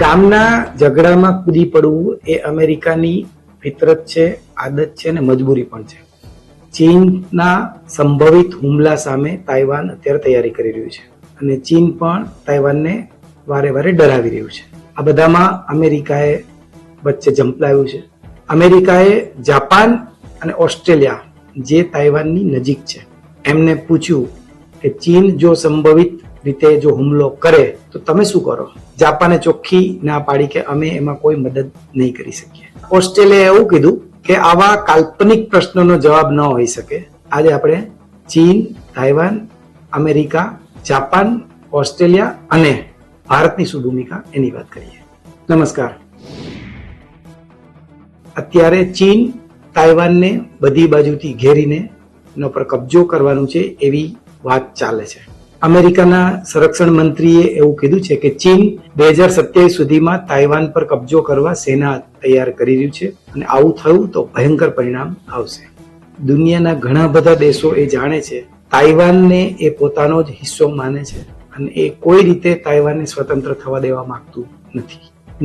ગામના ઝઘડામાં કૂદી પડવું એ અમેરિકાની ફિતરત છે, આદત છે અને મજબૂરી પણ છે. ચીનના સંભવિત હુમલા સામે તાઇવાન અત્યારે તૈયારી કરી રહ્યું છે અને ચીન પણ તાઇવાનને વારે વારે ડરાવી રહ્યું છે. આ બધામાં અમેરિકાએ વચ્ચે ઝંપલાવ્યું છે. અમેરિકાએ જાપાન અને ઓસ્ટ્રેલિયા જે તાઇવાનની નજીક છે, એમને પૂછ્યું કે ચીન જો સંભવિત રીતે જો હુમલો કરે, તો તમે શું કરો? જાપાને ચોખ્ખી ના પાડી કે અમે એમાં કોઈ મદદ નહીં કરી શકીએ. ઓસ્ટ્રેલિયાએ એવું કીધું કે આવા કાલ્પનિક પ્રશ્નોનો જવાબ ન હોઈ શકે. આજે આપણે ચીન, તાઇવાન, અમેરિકા, જાપાન, ઓસ્ટ્રેલિયા અને ભારતની શું ભૂમિકા એની વાત કરીએ. નમસ્કાર. અત્યારે ચીન, તાઇવાનને બધી બાજુથી ઘેરીને એના પર કબજો કરવાનું છે એવી વાત ચાલે છે. અમેરિકાના સંરક્ષણ મંત્રીએ એવું કીધું છે કે ચીન બે હજાર સત્યાવીસ સુધીમાં તાઇવાન પર કબજો કરવા સેના તૈયાર કરી રહ્યું છે અને આવું થયું તો ભયંકર પરિણામ આવશે. દુનિયાના ઘણા બધા દેશો એ જાણે છે તાઇવાનને એ પોતાનો જ હિસ્સો માને છે અને એ કોઈ રીતે તાઇવાનને સ્વતંત્ર થવા દેવા માંગતું નથી.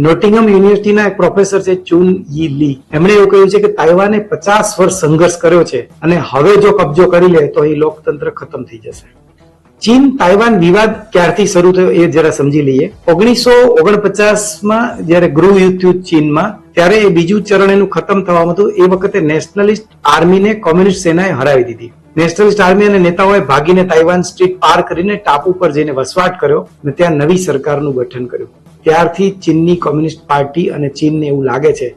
નોટિંગમ યુનિવર્સિટીના એક પ્રોફેસર છે ચુન યી લી. એમણે એવું કહ્યું છે કે તાઇવાને પચાસ વર્ષ સંઘર્ષ કર્યો છે અને હવે જો કબજો કરી લે તો અહીં લોકતંત્ર ખતમ થઈ જશે. ચીન તાઇવાન વિવાદ ક્યારથી શરૂ થયો એ જરા સમજી લઈએ. ઓગણીસો ઓગણપચાસમાં જ્યારે ગૃહ યુદ્ધ થયું ચીનમાં, ત્યારે એ બીજું ચરણ એનું ખતમ થવાનું હતું. એ વખતે નેશનલિસ્ટ આર્મીને કોમ્યુનિસ્ટ સેનાએ હરાવી દીધી. નેશનલિસ્ટ આર્મી અને નેતાઓએ ભાગીને તાઇવાન સ્ટ્રીટ પાર કરીને ટાપુ પર જઈને વસવાટ કર્યો અને ત્યાં નવી સરકારનું ગઠન કર્યું. ત્યારથી ચીનની કોમ્યુનિસ્ટ પાર્ટી અને ચીનને એવું લાગે છે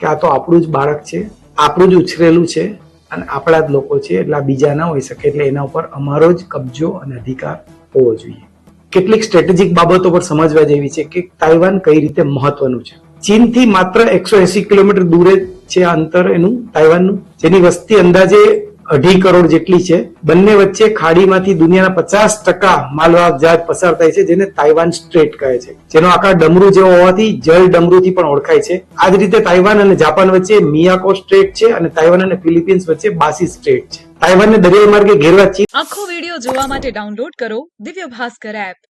કે આ તો આપણું જ બાળક છે, આપણું જ ઉછરેલું છે અને આપણા જ લોકો છે એટલે આ બીજા ના હોઈ શકે એટલે એના ઉપર અમારો જ કબજો અને અધિકાર હોવો જોઈએ. કેટલીક સ્ટ્રેટેજિક બાબતો પર સમજવા જેવી છે કે તાઇવાન કઈ રીતે મહત્વનું છે. ચીનથી માત્ર એકસો એસી કિલોમીટર દૂરે છે આ અંતર એનું, તાઇવાનનું, જેની વસ્તી અંદાજે અઢી કરોડ જેટલી છે. બંને વચ્ચે ખાડીમાંથી દુનિયાના પચાસ ટકા માલવાહક જહાજ પસાર થાય છે, જેને તાઇવાન સ્ટ્રેટ કહે છે. જેનો આકાર ડમરુ જેવો હોવાથી જળ ડમરુથી પણ ઓળખાય છે. આ જ રીતે તાઇવાન અને જાપાન વચ્ચે મિયાકો સ્ટ્રેટ છે અને તાઇવાન અને ફિલિપિન્સ વચ્ચે બાસી સ્ટ્રેટ છે. તાઇવાનને દરિયાઈ માર્ગે ઘેરવા ચીન આખો વીડિયો જોવા માટે ડાઉનલોડ કરો દિવ્ય ભાસ્કર એપ.